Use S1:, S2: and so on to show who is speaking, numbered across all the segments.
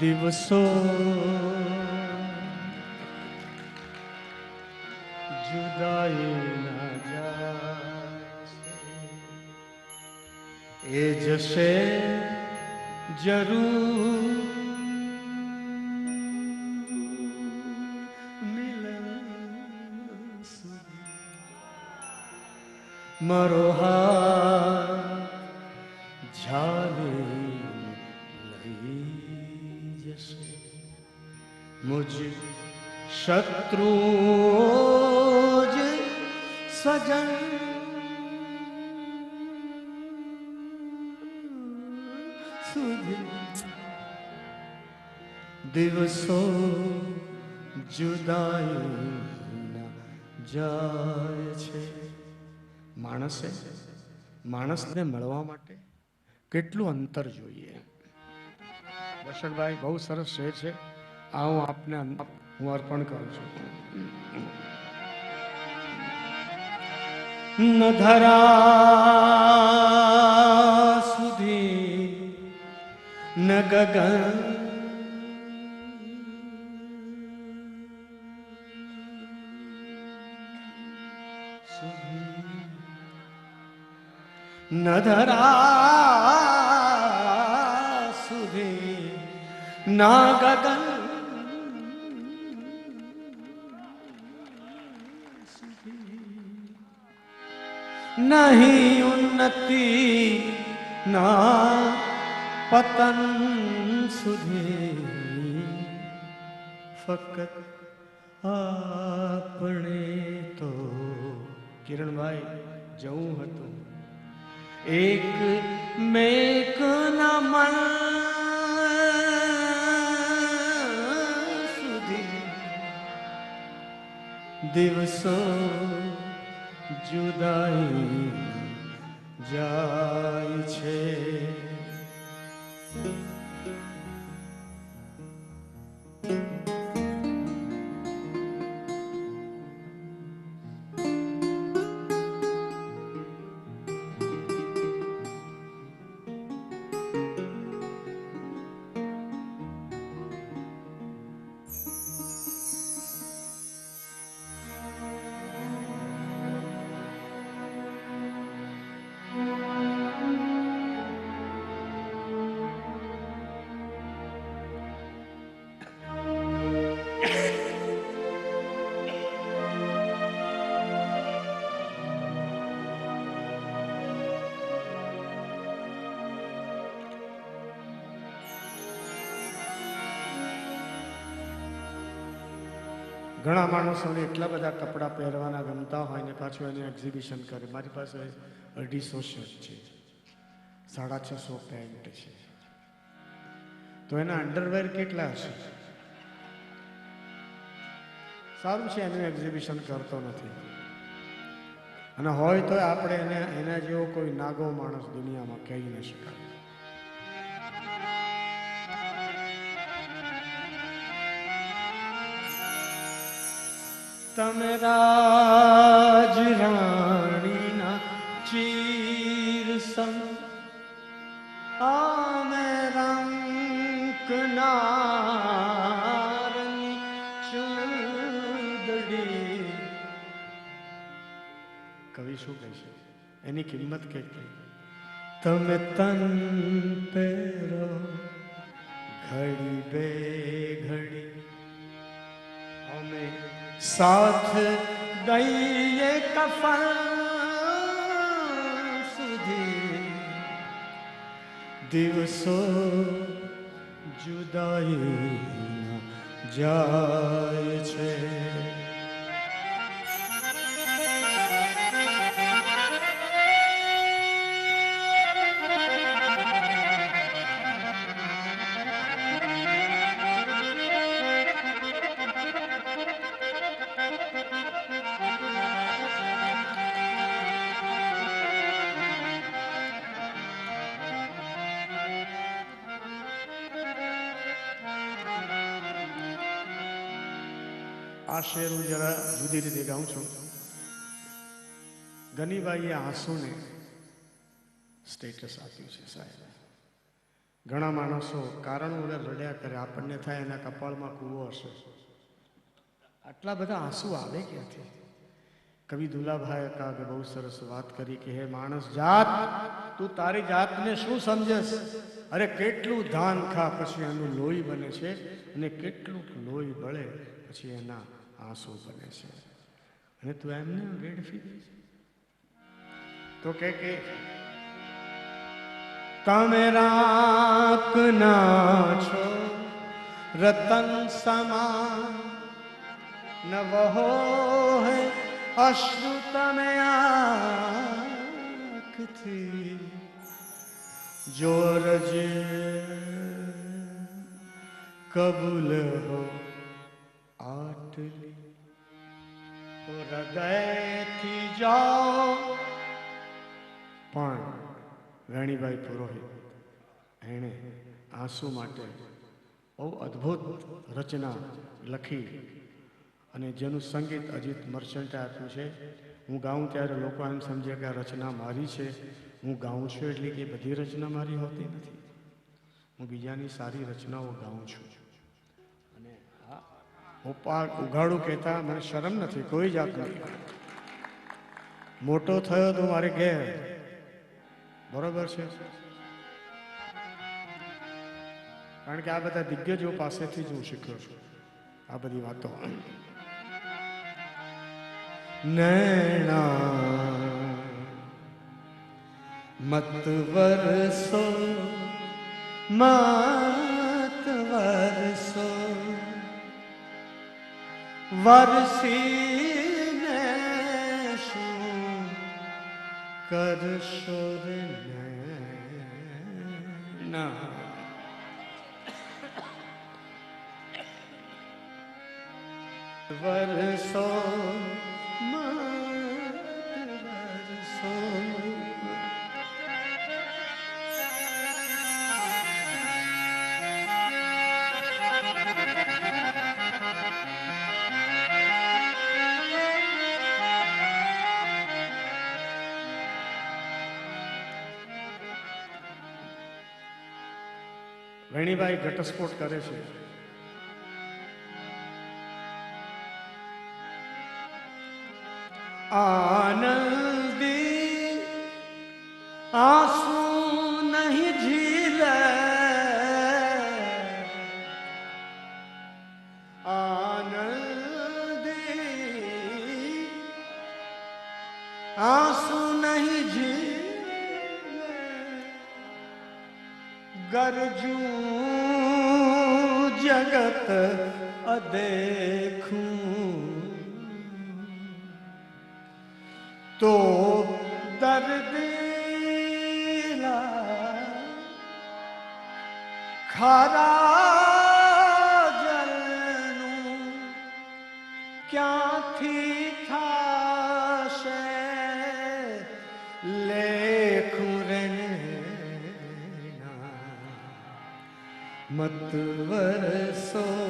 S1: દિવસો જુદાઈના જાય એ જશે જરૂર મારો મુજ શત્રુ સજન દિવસો જુદાઈના જાય છે. માણસે માણસને મળવા માટે કેટલું અંતર જોઈએ? દર્શનભાઈ બહુ સરસ શેર છે. આ હું આપને હું અર્પણ કરું છું. ન ધરા સુધી ન ગગન ન ધરા સુધી ના ગગન નહીં ઉન્નતિ ના પતન સુધી ફક્ત આપણે તો કિરણભાઈ જવું હતું એક મેક મન સુધી દિવસો જુદાઈ જાય ઘણા માણસોને એટલા બધા કપડાં પહેરવાના ગમતા હોય ને પાછું એને એક્ઝિબિશન કરે. મારી પાસે અઢીસો શર્ટ છે. સાડા છસો પેન્ટ છે. તો એના અંડરવેર કેટલા હશે? સારું છે, એનું એક્ઝિબિશન કરતો નથી. અને હોય તો આપણે એને, એના જેવો કોઈ નાગો માણસ દુનિયામાં કહી ન શકાય. તમે રાજ રાણીના ચીર સમ. આમે રંક નારની ચૂંદડી. કવિ શું કહે છે? એની કિંમત કેટલી? તમે તન પેરો, ઘડી બે ઘડી અમે સાથ कफन કફન સુધી દિવસો जाए જાય આ શેર હું જરા જુદી રીતે ગાઉં છું. ગનીબાઈએ આંસુને સ્ટેટસ આપ્યું છે સાહેબ. ઘણા માણસો કારણ વગર રડ્યા કરે, આપણને થાય એના કપાળમાં કૂવો હશે. આટલા બધા આંસુ આવે ક્યાંથી? કવિ દુલાભાઈ કાગે બહુ સરસ વાત કરી કે, હે માણસ જાત, તું તારી જાતને શું સમજેશ અરે કેટલું ધાન ખા, પછી એનું લોહી બને છે અને કેટલું લોહી બળે, પછી એના આંસુ બને છે અને તું એમને વેડફી દે છે. તો કે કે, તમે રાખના છો, રતન સમાન નવહો વહો હે, અશ્રુ તમે આંખથી જોરજ કબૂલ હો હૃદયથી જાઓ. પણ વેણીભાઈ પુરોહિત, એણે આંસુ માટે બહુ અદ્ભુત રચના લખી અને જેનું સંગીત અજીત મર્ચન્ટે આપ્યું છે. હું ગાઉં ત્યારે લોકો એમ સમજે કે આ રચના મારી છે. હું ગાઉં છું એટલે કે બધી રચના મારી હોતી નથી. હું બીજાની સારી રચનાઓ ગાઉં છું. ઉપા ઉઘાડું કહેતા મને શરમ નથી, કોઈ જાતની મોટો થયો તો મારે ઘેર. બરોબર છે? કારણ કે આ બધા દિગ્ગજો પાસેથી જ હું શીખ્યો છું, આ બધી વાતો. નૈણા, મત વરસો મત વરસો. વરસીને શું કરશો નૈના વરસો વેણીભાઈ ઘટસ્ફોટ કરે છે. તો દર્દ ખરા જલનું ક્યાંથી થશે? લેખું મત વરસો.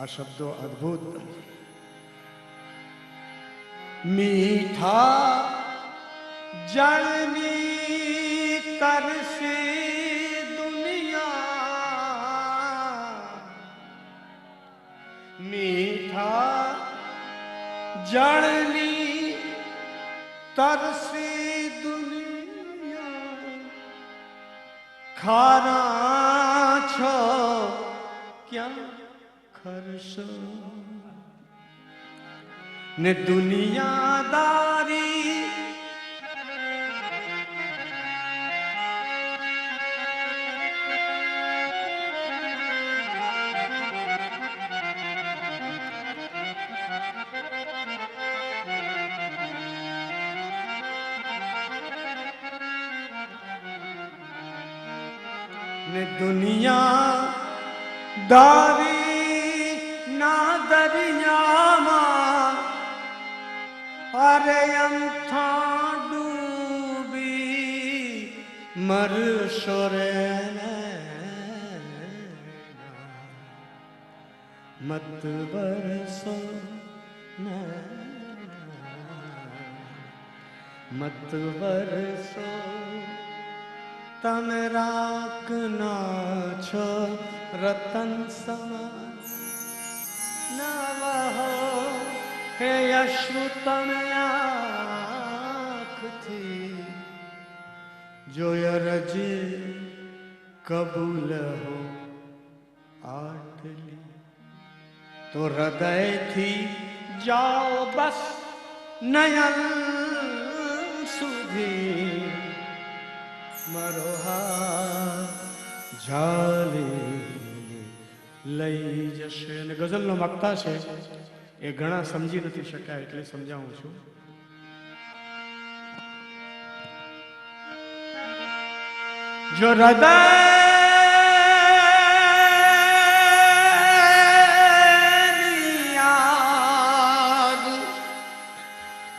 S1: આ શબ્દો અદ્ભુત મીઠા જળની તરસી દુનિયા મીઠા જળની તરસી દુનિયા ખારા છો ક્યાં ખરશો ને દુનિયાદારી ને દુનિયા દારી અંથા ડૂબી મરશો રે મત વરસો મત વરસો. તમે રાખના છો રતન સમા. નવ હો હે અશ્રુ તમે આંખથી જોય રજે કબૂલ હો આટલી તો હૃદયથી જાઓ બસ નયન સુધી મારો હાથ ઝાલી લઈ જશે અને ગઝલનો મક્તા છે એ ઘણા સમજી નથી શકાય એટલે સમજાવું છું. જો હૃદય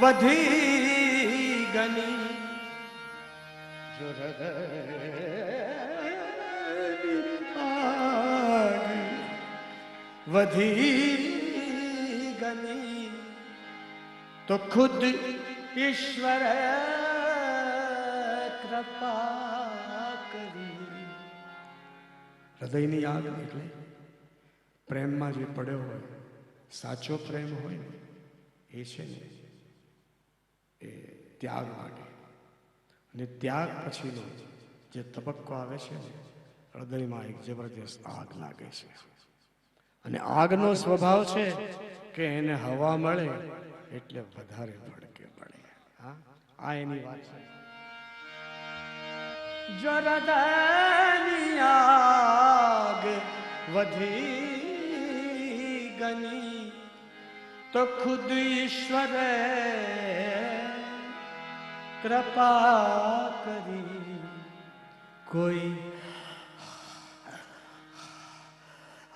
S1: વધી ગની જો વધી ગની તો ખુદ ઈશ્વર કૃપા કરી હૃદયની આગ એટલે પ્રેમમાં જે પડ્યો હોય, સાચો પ્રેમ હોય ને એ છે ને, એ ત્યાગ માટે. અને ત્યાગ પછીનો જે તબક્કો આવે છે ને, હૃદયમાં એક જબરદસ્ત આગ લાગે છે. અને આગનો સ્વભાવ છે કે એને હવા મળે એટલે વધારે ભડકે પડે. હા? આ એની વાત છે. આગ વધી ગની તો ખુદ ઈશ્વરે કૃપા કરી કોઈ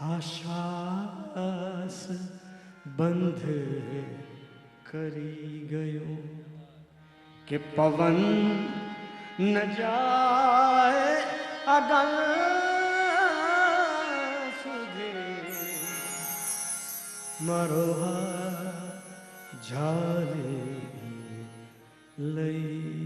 S1: આશ્વાસ બંધ કરી ગયો કે પવન ન જાય અગલ સુધી મારો હાથ ઝાલે લઈ